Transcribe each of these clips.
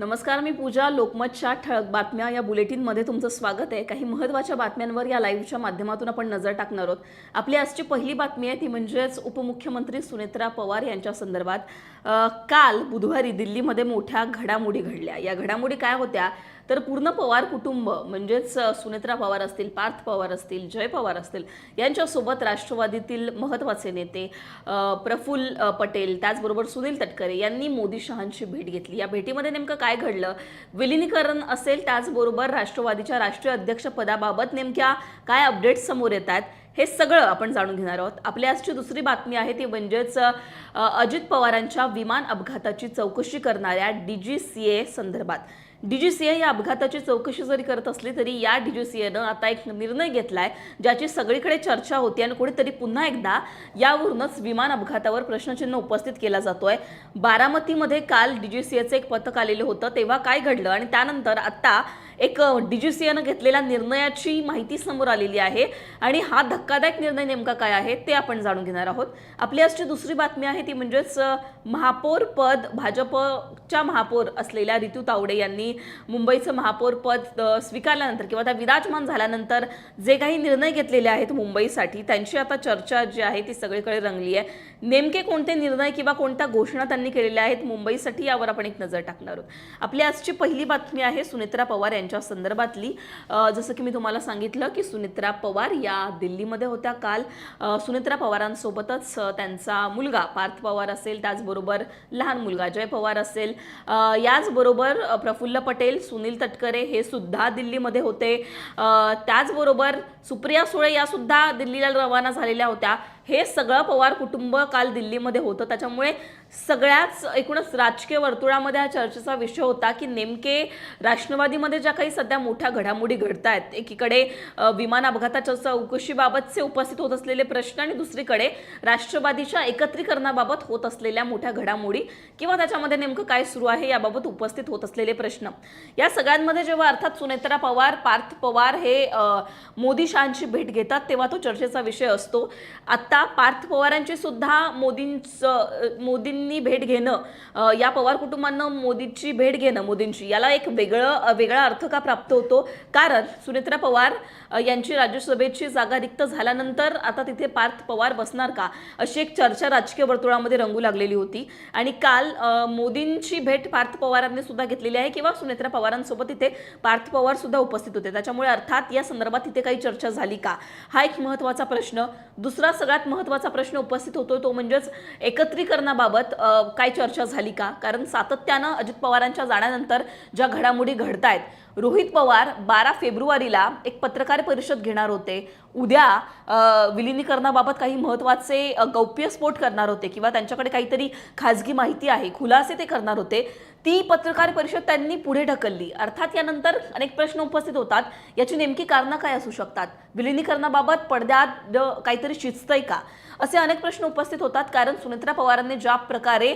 नमस्कार मी पूजा लोकमतच्या ठळक बातम्या. या बुलेटिनमध्ये तुमचं स्वागत आहे. काही महत्त्वाच्या बातम्यांवर या लाईव्हच्या माध्यमातून आपण नजर टाकणार आहोत. आपली आजची पहिली बातमी आहे ती म्हणजेच उपमुख्यमंत्री सुनेत्रा पवार यांच्या संदर्भात. काल बुधवारी दिल्लीमध्ये मोठ्या घडामोडी घडल्या. या घडामोडी काय होत्या? तर पूर्ण पवार कुटुंब म्हणजेच सुनेत्रा पवार असतील पार्थ पवार असतील जय पवार असतील यांच्यासोबत राष्ट्रवादीतील महत्त्वाचे नेते प्रफुल्ल पटेल त्याचबरोबर सुनील तटकरे यांनी मोदी शहांची भेट घेतली. या भेटीमध्ये नेमकं काय घडलं? विलिनीकरण असेल त्याचबरोबर राष्ट्रवादीच्या राष्ट्रीय अध्यक्षपदाबाबत नेमक्या काय अपडेट्स समोर येत आहेत हे सगळं आपण जाणून घेणार आहोत. आपली आजची दुसरी बातमी आहे ती म्हणजेच अजित पवारांच्या विमान अपघाताची चौकशी करणाऱ्या डी जी सी ए संदर्भात. डीजीसीए या अपघाताची चौकशी जरी करत असली तरी या डीजीसीएनं आता एक निर्णय घेतला आहे ज्याची सगळीकडे चर्चा होती आणि कुठेतरी पुन्हा एकदा यावरूनच विमान अपघातावर प्रश्नचिन्ह उपस्थित केला जातोय. बारामतीमध्ये काल डीजीसीएचं एक पथक आलेलं होतं तेव्हा काय घडलं आणि त्यानंतर आता एक डीजीसीएनं घेतलेल्या निर्णयाची माहिती समोर आलेली आहे. आणि हा धक्कादायक निर्णय नेमका काय आहे ते आपण जाणून घेणार आहोत. आपली आजची दुसरी बातमी आहे ती म्हणजेच महापौर पद भाजपच्या महापौर असलेल्या रितू तावडे यांनी मुंबईचं महापौर पद स्वीकारल्यानंतर किंवा त्या विराजमान झाल्यानंतर जे काही निर्णय घेतलेले आहेत मुंबईसाठी त्यांची आता चर्चा जी आहे ती सगळीकडे रंगली आहे. नेमके कोणते निर्णय किंवा कोणत्या घोषणा त्यांनी केलेल्या आहेत मुंबईसाठी यावर आपण एक नजर टाकणार आहोत. आपली आजची पहिली बातमी आहे सुनेत्रा पवार यांच्या संदर्भातली जसं की मी तुम्हाला सांगितलं की सुनित्रा पवार या दिल्लीमध्ये होत्या काल. सुनित्रा पवारांसोबतच त्यांचा मुलगा पार्थ पवार असेल त्याचबरोबर लहान मुलगा जय पवार असेल. याचबरोबर प्रफुल्ल पटेल सुनील तटकरे हे सुद्धा दिल्लीमध्ये होते. त्याचबरोबर सुप्रिया सुळे या सुद्धा दिल्लीला रवाना झालेल्या होत्या. हे सगळं पवार कुटुंब काल दिल्लीमध्ये होतं. त्याच्यामुळे सगळ्याच एकूणच राजकीय वर्तुळामध्ये हा चर्चेचा विषय होता की नेमके राष्ट्रवादीमध्ये ज्या काही सध्या मोठ्या घडामोडी घडत आहेत एकीकडे विमान अपघाताच्या चौकशीबाबतचे उपस्थित होत असलेले प्रश्न आणि दुसरीकडे राष्ट्रवादीच्या एकत्रीकरणाबाबत होत असलेल्या मोठ्या घडामोडी किंवा त्याच्यामध्ये नेमकं काय सुरू आहे याबाबत उपस्थित होत असलेले प्रश्न. या सगळ्यांमध्ये जेव्हा अर्थात सुनेत्रा पवार पार्थ पवार हे मोदी शहांची भेट घेतात तेव्हा तो चर्चेचा विषय असतो. आता आता पार्थ पवारांची सुद्धा मोदींचं मोदींनी भेट घेणं या पवार कुटुंबांना मोदीची भेट घेणं मोदींची याला एक वेगळं वेगळा अर्थ का प्राप्त होतो? कारण सुनेत्रा पवार यांची राज्यसभेची जागा रिक्त झाल्यानंतर आता तिथे पार्थ पवार बसणार का? अशी एक चर्चा राजकीय वर्तुळामध्ये रंगू लागलेली होती. आणि काल मोदींची भेट पार्थ पवारांनी सुद्धा घेतलेली आहे किंवा सुनेत्रा पवारांसोबत तिथे पार्थ पवार सुद्धा उपस्थित होते. त्याच्यामुळे अर्थात या संदर्भात तिथे काही चर्चा झाली का? हा एक महत्त्वाचा प्रश्न. दुसरा सगळ्यात महत्त्वाचा प्रश्न उपस्थित होतो तो म्हणजेच एकत्रीकरणाबाबत काय चर्चा झाली का? कारण सातत्यानं अजित पवारांच्या जाण्यानंतर ज्या घडामोडी घडतायत रोहित पवार बारा फेब्रुवारीला एक पत्रकार परिषद घेणार होते. उद्या विलिनीकरणाबाबत काही महत्त्वाचे गौप्यस्फोट करणार होते किंवा त्यांच्याकडे काहीतरी खाजगी माहिती आहे खुलासे ते करणार होते. ती पत्रकार परिषद त्यांनी पुढे ढकलली. अर्थात यानंतर अनेक प्रश्न उपस्थित होतात. याची नेमकी कारणं काय असू शकतात? विलिनीकरणाबाबत पडद्यात काहीतरी शिजतंय का? असे अनेक प्रश्न उपस्थित होतात. कारण सुनेत्रा पवारांनी ज्या प्रकारे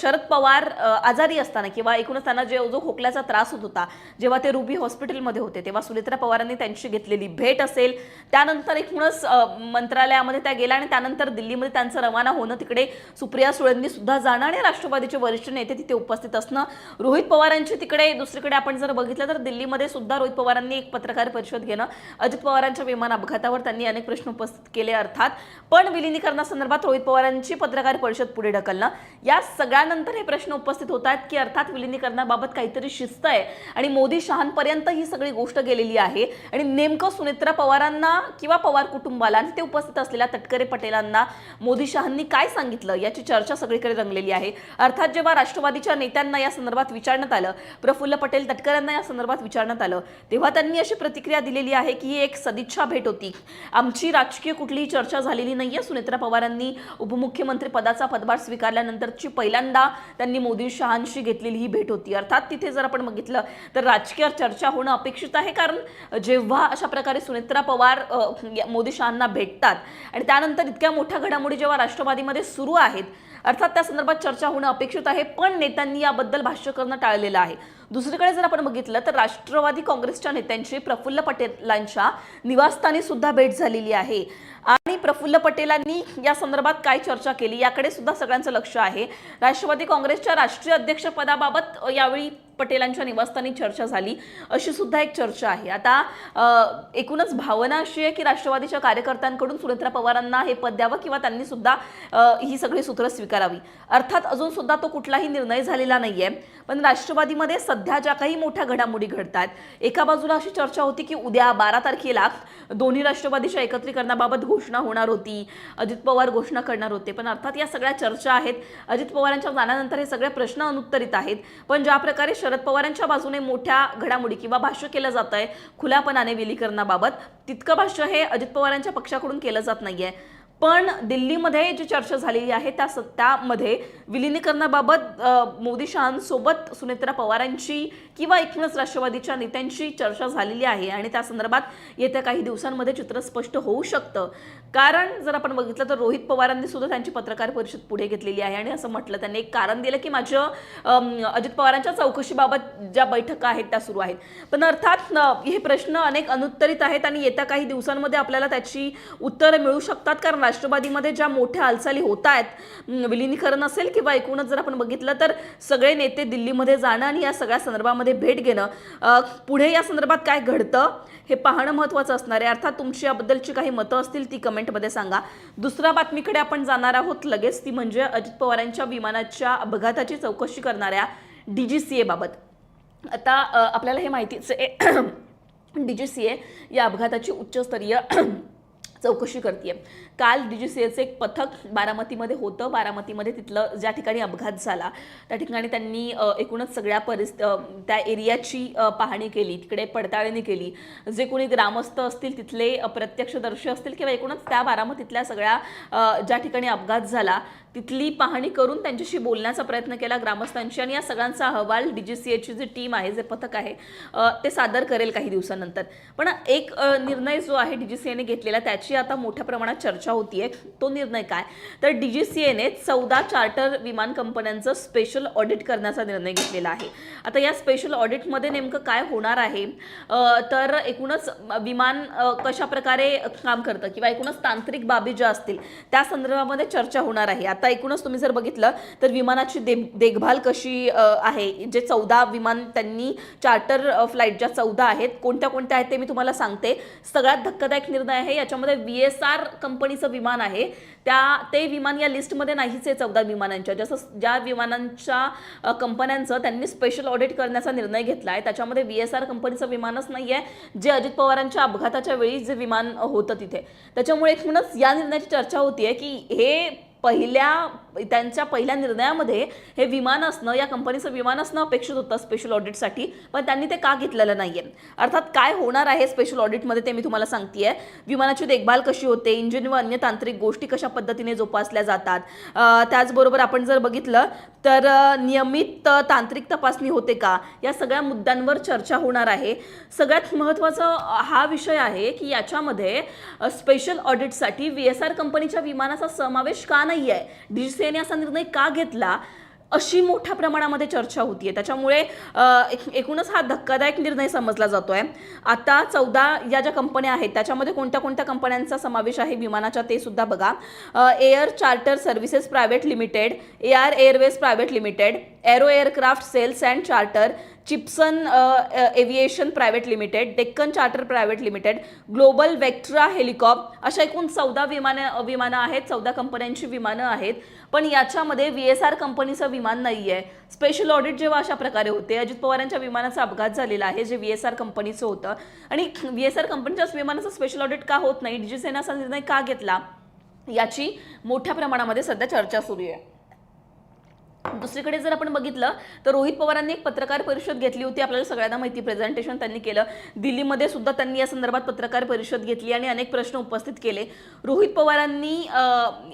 शरद पवार आजारी असताना किंवा एकूणच त्यांना जे जो खोकल्याचा त्रास होत होता. जेव्हा ते रुबी हॉस्पिटलमध्ये होते तेव्हा सुनेत्रा पवारांनी त्यांची घेतलेली भेट असेल त्यानंतर एकूणच अ, मंत्रालयामध्ये त्या गेल्या आणि त्यानंतर दिल्लीमध्ये त्यांचं रवाना होणं तिकडे सुप्रिया सुळेंनी सुद्धा जाणं आणि राष्ट्रवादीचे वरिष्ठ नेते तिथे उपस्थित असणं. रोहित पवारांची तिकडे दुसरीकडे आपण जर बघितलं तर दिल्लीमध्ये सुद्धा रोहित पवारांनी एक पत्रकार परिषद घेणं अजित पवारांच्या विमान अपघातावर त्यांनी अनेक प्रश्न उपस्थित केले अर्थात. पण विलिनीकरणासंदर्भात रोहित पवारांची पत्रकार परिषद पुढे ढकलणं. या सगळ्यानंतर हे प्रश्न उपस्थित होत आहेत की अर्थात विलिनीकरणाबाबत काहीतरी शिस्त आहे. आणि मोदी शहांपर्यंत ही सगळी गोष्ट गेलेली आहे. आणि नेमकं सुनेत्रा पवारांना किंवा पवार कुटुंबाला आणि ते उपस्थित असलेल्या तटकरे पटेलांना मोदी शहांनी काय सांगितलं याची चर्चा सगळीकडे रंगलेली आहे. अर्थात जेव्हा राष्ट्रवादीच्या नेत्यांना या संदर्भात विचारण्यात आलं प्रफुल्ल पटेल तटकऱ्यांना या संदर्भात विचारण्यात आलं तेव्हा त्यांनी अशी प्रतिक्रिया दिलेली आहे की ही एक सदिच्छा भेट होती. आमची राजकीय कुठलीही चर्चा झालेली नाहीये सुनेत्रा पवारांनी उपमुख्यमंत्री पदाचा पदभार स्वीकारल्यानंतरची पहिल्यांदा त्यांनी मोदी शहांशी घेतलेली ही भेट होती. अर्थात तिथे जर आपण बघितलं तर राजकीय चर्चा होणं अपेक्षित आहे कारण जेव्हा अशा प्रकारे सुनेत्रा पवार मोदी शहांना भेटतात आणि त्यानंतर इतक्या मोठ्या घडामोडी जेव्हा राष्ट्रवादीमध्ये सुरू आहेत अर्थात त्या संदर्भात चर्चा होणं अपेक्षित आहे पण नेत्यांनी याबद्दल भाष्य करणं टाळलेलं आहे. दुसरीकडे जर आपण बघितलं तर राष्ट्रवादी काँग्रेसच्या नेत्यांची प्रफुल्ल पटेलांच्या निवासस्थानी सुद्धा भेट झालेली आहे. आणि प्रफुल्ल पटेलांनी या संदर्भात काय चर्चा केली याकडे सुद्धा सगळ्यांचं लक्ष आहे. राष्ट्रवादी काँग्रेसच्या राष्ट्रीय अध्यक्षपदाबाबत यावेळी पटेलांच्या निवासस्थानी चर्चा झाली. अशी सुद्धा एक चर्चा आहे. आता एकूणच भावना अशी आहे की राष्ट्रवादीच्या कार्यकर्त्यांकडून सुनेत्रा पवारांना हे पद द्यावं किंवा त्यांनी सुद्धा ही सगळी सूत्र स्वीकारावी. अर्थात अजून सुद्धा तो कुठलाही निर्णय झालेला नाहीये. पण राष्ट्रवादीमध्ये सध्या ज्या काही मोठ्या घडामोडी घडतात एका बाजूला अशी चर्चा होती की उद्या बारा तारखेला दोन्ही राष्ट्रवादीच्या एकत्रीकरणाबाबत घोषणा होणार होती अजित पवार घोषणा करणार होते. पण अर्थात या सगळ्या चर्चा आहेत. अजित पवारांच्या जाण्यानंतर हे सगळे प्रश्न अनुत्तरित आहेत. पण ज्या प्रकारे शरद पवारांच्या बाजूने मोठ्या घडामोडी किंवा भाष्य केलं जात आहे खुल्यापणाने विलीकरणाबाबत. तितकं भाष्य हे अजित पवारांच्या पक्षाकडून केलं जात नाहीये. पण दिल्लीमध्ये जी चर्चा झालेली आहे त्या स- त्यामध्ये विलिनीकरणाबाबत मोदी शहांसोबत सुनेत्रा पवारांची किंवा एकूणच राष्ट्रवादीच्या नेत्यांची चर्चा झालेली आहे आणि त्या संदर्भात येत्या काही दिवसांमध्ये चित्र स्पष्ट होऊ शकतं. कारण जर आपण बघितलं तर रोहित पवारांनी सुद्धा त्यांची पत्रकार परिषद पुढे घेतलेली आहे आणि असं म्हटलं त्यांनी एक कारण दिलं की माझं अजित पवारांच्या चौकशीबाबत ज्या बैठका आहेत त्या सुरू आहेत. पण अर्थात हे प्रश्न अनेक अनुत्तरित आहेत आणि येत्या काही दिवसांमध्ये आपल्याला त्याची उत्तरं मिळू शकतात कारण राष्ट्रवादीमध्ये ज्या मोठ्या हालचाली होत आहेत विलिनीकरण असेल किंवा एकूणच जर आपण बघितलं तर सगळे नेते दिल्लीमध्ये जाणं आणि या सगळ्या संदर्भामध्ये भेट घेणं पुढे या संदर्भात काय घडतं हे पाहणं महत्त्वाचं असणार आहे. अर्थात तुमची याबद्दलची काही मतं असतील ती कमेंटमध्ये सांगा. दुसऱ्या बातमीकडे आपण जाणार आहोत. लगेच ती म्हणजे अजित पवारांच्या विमानाच्या अपघाताची चौकशी करणाऱ्या डी जी सी एबाबत आता आपल्याला हे माहितीच आहे डी जी सी ए या अपघाताची उच्चस्तरीय चौकशी करते काल डी जी सी एचं एक पथक बारामतीमध्ये होतं. बारामतीमध्ये तिथलं ज्या ठिकाणी अपघात झाला त्या ठिकाणी त्यांनी एकूणच सगळ्या परिस्थ त्या एरियाची पाहणी केली तिकडे पडताळणी केली. जे कोणी ग्रामस्थ असतील तिथले प्रत्यक्षदर्शी असतील किंवा एकूणच त्या बारामतीतल्या सगळ्या ज्या ठिकाणी अपघात झाला तिथली पाहणी करून त्यांच्याशी बोलण्याचा प्रयत्न केला ग्रामस्थांशी आणि या सगळ्यांचा अहवाल डी जी सी एची जी टीम आहे जे पथक आहे ते सादर करेल काही दिवसानंतर. पण एक निर्णय जो आहे डी जी सी एने घेतलेला त्याची आता मोठ्या प्रमाणात चर्चा होती आहे तो निर्णय काय? तर डी जी सी एने चौदा चार्टर विमान कंपन्यांचं स्पेशल ऑडिट करण्याचा निर्णय घेतलेला आहे. आता या स्पेशल ऑडिटमध्ये नेमकं काय होणार आहे? तर एकूणच विमान कशा प्रकारे काम करतं किंवा एकूणच तांत्रिक बाबी ज्या असतील त्या संदर्भामध्ये चर्चा होणार आहे. आता एकूणच तुम्ही जर बघितलं तर विमानाची दे देखभाल कशी आहे? जे चौदा विमान त्यांनी चार्टर फ्लाईट ज्या चौदा आहेत कोणत्या कोणत्या आहेत ते मी तुम्हाला सांगते. सगळ्यात धक्कादायक निर्णय आहे याच्यामध्ये व्ही एस आर कंपनीचं विमान आहे. त्या ते विमान या लिस्टमध्ये नाहीच आहे चौदा विमानांच्या. जसं ज्या विमानांच्या कंपन्यांचं त्यांनी स्पेशल ऑडिट करण्याचा निर्णय घेतला आहे त्याच्यामध्ये व्ही एस आर कंपनीचं विमानच नाही आहे जे अजित पवारांच्या अपघाताच्या वेळी जे विमान होतं तिथे. त्याच्यामुळे एकूणच या निर्णयाची चर्चा होतीये की हे पहिल्या त्यांच्या पहिल्या निर्णयामध्ये हे विमान असणं या कंपनीचं विमान असणं अपेक्षित होतं स्पेशल ऑडिटसाठी पण त्यांनी ते का घेतलेलं नाही आहे अर्थात काय होणार आहे स्पेशल ऑडिटमध्ये ते मी तुम्हाला सांगतेय. विमानाची देखभाल कशी होते? इंजिन व अन्य तांत्रिक गोष्टी कशा पद्धतीने जोपासल्या जातात? त्याचबरोबर आपण जर बघितलं तर नियमित तांत्रिक तपासणी होते का? या सगळ्या मुद्द्यांवर चर्चा होणार आहे. सगळ्यात महत्त्वाचा हा विषय आहे की याच्यामध्ये स्पेशल ऑडिटसाठी व्ही एस आर कंपनीच्या विमानाचा समावेश का नाही आहे डी सी एने असा निर्णय का घेतला? अशी मोठ्या प्रमाणामध्ये चर्चा होतीये. त्याच्यामुळे एकूणच हा धक्कादायक निर्णय समजला जातोय. आता चौदा या ज्या कंपन्या आहेत त्याच्यामध्ये कोणत्या कोणत्या कंपन्यांचा समावेश आहे विमानाच्या ते सुद्धा बघा. Air charter services private limited A R airways private limited aero aircraft sales and charter Chipsan aviation private limited Deccan charter private limited Global Vectra Helicorp अशा एकूण चौदा विमानं विमानं आहेत चौदा कंपन्यांची विमानं आहेत. पण याच्यामध्ये व्ही एस आर कंपनीचं विमान नाही आहे स्पेशल ऑडिट जेव्हा अशा प्रकारे होते अजित पवारांच्या विमानाचा अपघात झालेला आहे जे व्ही एस आर कंपनीचं होतं. आणि व्ही एस आर कंपनीच्याच विमानाचं स्पेशल ऑडिट का होत नाही डीजीसीने असा निर्णय का घेतला याची मोठ्या प्रमाणामध्ये सध्या चर्चा सुरू आहे. दुसरीकडे जर आपण बघितलं तर रोहित पवारांनी एक पत्रकार परिषद घेतली होती. आपल्याला सगळ्यांना माहिती प्रेझेंटेशन त्यांनी केलं. दिल्लीमध्ये सुद्धा त्यांनी या संदर्भात पत्रकार परिषद घेतली आणि अनेक प्रश्न उपस्थित केले. रोहित पवारांनी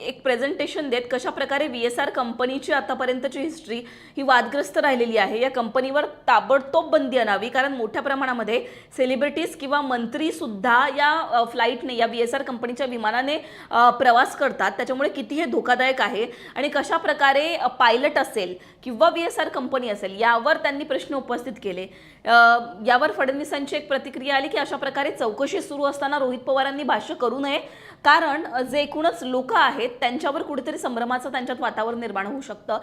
एक प्रेझेंटेशन देत कशा प्रकारे व्ही एस आर कंपनीची आतापर्यंतची हिस्ट्री ही वादग्रस्त राहिलेली आहे. या कंपनीवर ताबडतोब बंदी आणावी कारण मोठ्या प्रमाणामध्ये सेलिब्रिटीज किंवा मंत्रीसुद्धा या फ्लाईटने या व्ही एस आर कंपनीच्या विमानाने प्रवास करतात. त्याच्यामुळे किती हे धोकादायक आहे. आणि कशा प्रकारे पायलट ऑडिट असेल किंवा बी एस आर कंपनी असेल यावर त्यांनी प्रश्न उपस्थित केले. यावर फडणवीसांची एक प्रतिक्रिया आली की अशा प्रकारे चौकशी सुरू असताना रोहित पवारांनी भाष्य करू नये. कारण जे एकूणच लोक आहेत त्यांच्यावर कुठेतरी संभ्रमाचं त्यांच्यात वातावरण निर्माण होऊ शकतं.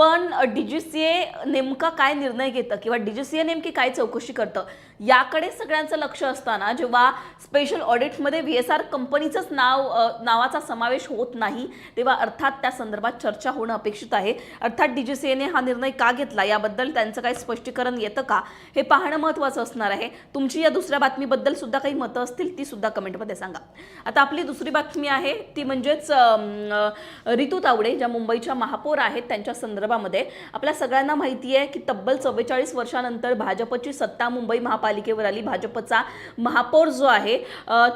पण डी जी सी ए नेमका काय निर्णय घेतं किंवा डी जी सी ए नेमकी काय चौकशी करतं याकडे सगळ्यांचं लक्ष असताना जेव्हा स्पेशल ऑडिटमध्ये व्ही एस आर कंपनीचंच नाव नावाचा समावेश होत नाही तेव्हा अर्थात त्या संदर्भात चर्चा होणं अपेक्षित आहे. अर्थात डी जी सी एने हा निर्णय का घेतला? याबद्दल त्यांचं काही स्पष्टीकरण येतं का? हे पाहणं महत्त्वाचं असणार आहे. तुमची या दुसऱ्या बातमीबद्दल सुद्धा काही मतं असतील ती सुद्धा कमेंटमध्ये सांगा. आता आपली दुसरी बातमी आहे ती म्हणजेच ऋतू रितू तावडे ज्या मुंबईच्या महापौर आहेत त्यांच्या संदर्भात संदर्भामध्ये आपल्या सगळ्यांना माहिती आहे की तब्बल चव्वेचाळीस वर्षानंतर भाजपची सत्ता मुंबई महापालिकेवर आली. भाजपचा महापौर जो आहे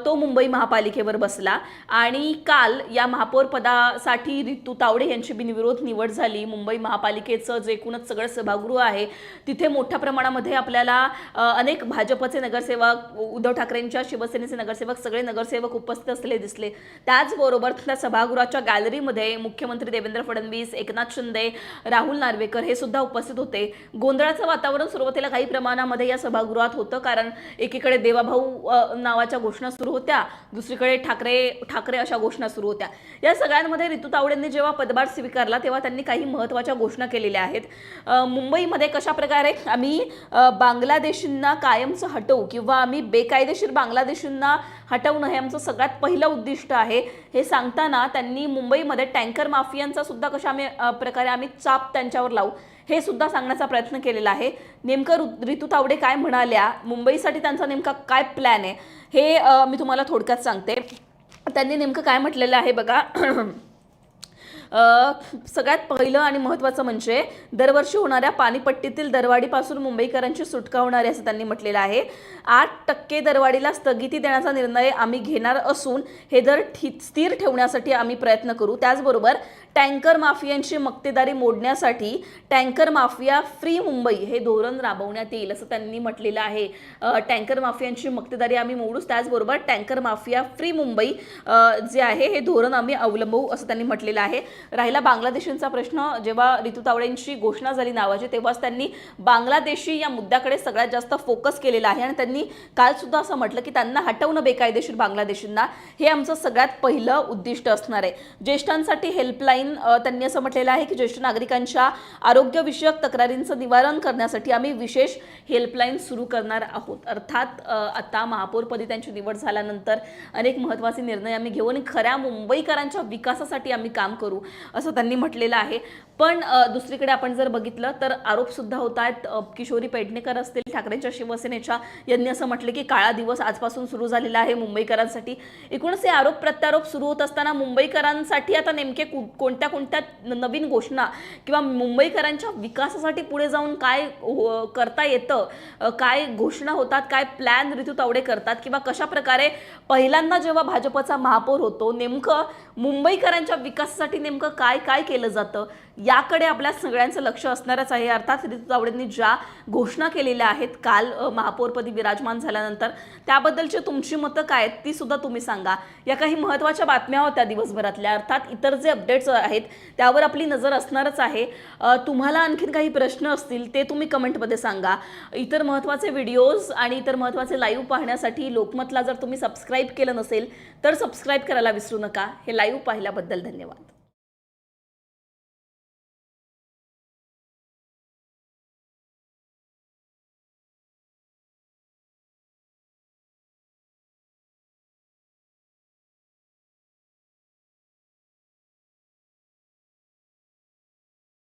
तो मुंबई महापालिकेवर बसला. आणि काल या महापौर पदासाठी रितू तावडे यांची बिनविरोध निवड झाली. मुंबई महापालिकेचं जे एकूणच सगळं सभागृह आहे तिथे मोठ्या प्रमाणामध्ये आपल्याला अनेक भाजपचे नगरसेवक उद्धव ठाकरेंच्या शिवसेनेचे नगरसेवक सगळे नगरसेवक उपस्थित असलेले दिसले. त्याचबरोबर त्या सभागृहाच्या गॅलरीमध्ये मुख्यमंत्री देवेंद्र फडणवीस एकनाथ शिंदे राहुल नार्वेकर हे सुद्धा उपस्थित होते. गोंधळाचं वातावरण सुरुवातीला काही प्रमाणामध्ये या सभागृहात होतं कारण एकीकडे देवाभाऊ नावाच्या घोषणा सुरू होत्या दुसरीकडे ठाकरे ठाकरे अशा घोषणा सुरू होत्या. या सगळ्यांमध्ये ऋतू तावडेंनी जेव्हा पदभार स्वीकारला तेव्हा त्यांनी काही महत्त्वाच्या घोषणा केलेल्या आहेत. मुंबईमध्ये कशा प्रकारे आम्ही बांगलादेशींना कायमचं हटवू किंवा आम्ही बेकायदेशीर बांगलादेशींना हटवणं हे आमचं सगळ्यात पहिलं उद्दिष्ट आहे. हे सांगताना त्यांनी मुंबईमध्ये टँकर माफियांचा सुद्धा कशा आम्ही प्रकारे आम्ही चाप त्यांच्यावर लावू हे सुद्धा सांगण्याचा प्रयत्न केलेला आहे. नेमकं ऋतू तावडे काय म्हणाल्या मुंबईसाठी त्यांचा नेमका काय प्लॅन आहे हे मी तुम्हाला थोडक्यात सांगते. त्यांनी नेमकं काय म्हटलेलं आहे बघा. सगळ्यात पहिलं आणि महत्त्वाचं म्हणजे दरवर्षी होणाऱ्या पाणीपट्टीतील दरवाढीपासून मुंबईकरांची सुटका होणार असं त्यांनी म्हटलेलं आहे. आठ टक्के दरवाढीला स्थगिती देण्याचा निर्णय आम्ही घेणार असून हे दर ठि स्थिर ठेवण्यासाठी आम्ही प्रयत्न करू. त्याचबरोबर टँकर माफियांची मक्तेदारी मोडण्यासाठी टँकर माफिया फ्री मुंबई हे धोरण राबवण्यात येईल असं त्यांनी म्हटलेलं आहे. टँकर माफियांची मक्तेदारी आम्ही मोडूच त्याचबरोबर टँकर माफिया फ्री मुंबई जे आहे हे धोरण आम्ही अवलंबवू असं त्यांनी म्हटलेलं आहे. राहिला बांगलादेशींचा प्रश्न. जेव्हा ऋतू तावडेंची घोषणा झाली नावाची तेव्हाच त्यांनी बांगलादेशी या मुद्द्याकडे सगळ्यात जास्त फोकस केलेला आहे. आणि त्यांनी कालसुद्धा असं म्हटलं की त्यांना हटवणं बेकायदेशीर बांगलादेशींना हे आमचं सगळ्यात पहिलं उद्दिष्ट असणार आहे. ज्येष्ठांसाठी हेल्पलाईन अ, त्यांनी असं म्हटलेलं आहे की ज्येष्ठ नागरिकांच्या आरोग्यविषयक तक्रारींचं निवारण करण्यासाठी आम्ही विशेष हेल्पलाईन सुरू करणार आहोत. अर्थात आता महापौरपदी त्यांची निवड झाल्यानंतर अनेक महत्त्वाचे निर्णय आम्ही घेऊ आणि खऱ्या मुंबईकरांच्या विकासासाठी आम्ही काम करू असं त्यांनी म्हटलेलं आहे. पण दुसरीकडे आपण जर बघितलं तर आरोपसुद्धा होत आहेत किशोरी पेडणेकर असतील ठाकरेंच्या शिवसेनेच्या यांनी असं म्हटलं की काळा दिवस आजपासून सुरू झालेला आहे मुंबईकरांसाठी. एकूणच हे आरोप प्रत्यारोप सुरू होत असताना मुंबईकरांसाठी आता नेमके कोण कोणत्या कोणत्या नवीन घोषणा किंवा मुंबईकरांच्या विकासासाठी पुढे जाऊन काय हो- करता येतं काय घोषणा होतात काय प्लॅन ऋतू तावडे करतात किंवा कशा प्रकारे पहिल्यांदा जेव्हा भाजपचा महापौर होतो नेमकं मुंबईकरांच्या विकासासाठी नेमकं काय काय केलं जातं? याकडे आपल्या सगळ्यांचं लक्ष असणारच आहे. अर्थात ऋतू तावडेंनी ज्या घोषणा केलेल्या आहेत काल महापौरपदी विराजमान झाल्यानंतर त्याबद्दलची तुमची मतं काय आहेत ती सुद्धा तुम्ही सांगा. या काही महत्त्वाच्या बातम्या होत्या दिवसभरातल्या. अर्थात इतर जे अपडेट्स आहेत त्यावर आपली नजर असणारच आहे. तुम्हाला आणखीन काही प्रश्न असतील ते तुम्ही कमेंटमध्ये सांगा. इतर महत्त्वाचे व्हिडिओज आणि इतर महत्त्वाचे लाईव्ह पाहण्यासाठी लोकमतला जर तुम्ही सबस्क्राईब केलं नसेल तर सबस्क्राईब करायला विसरू नका. हे लाईव्ह पाहिल्याबद्दल धन्यवाद.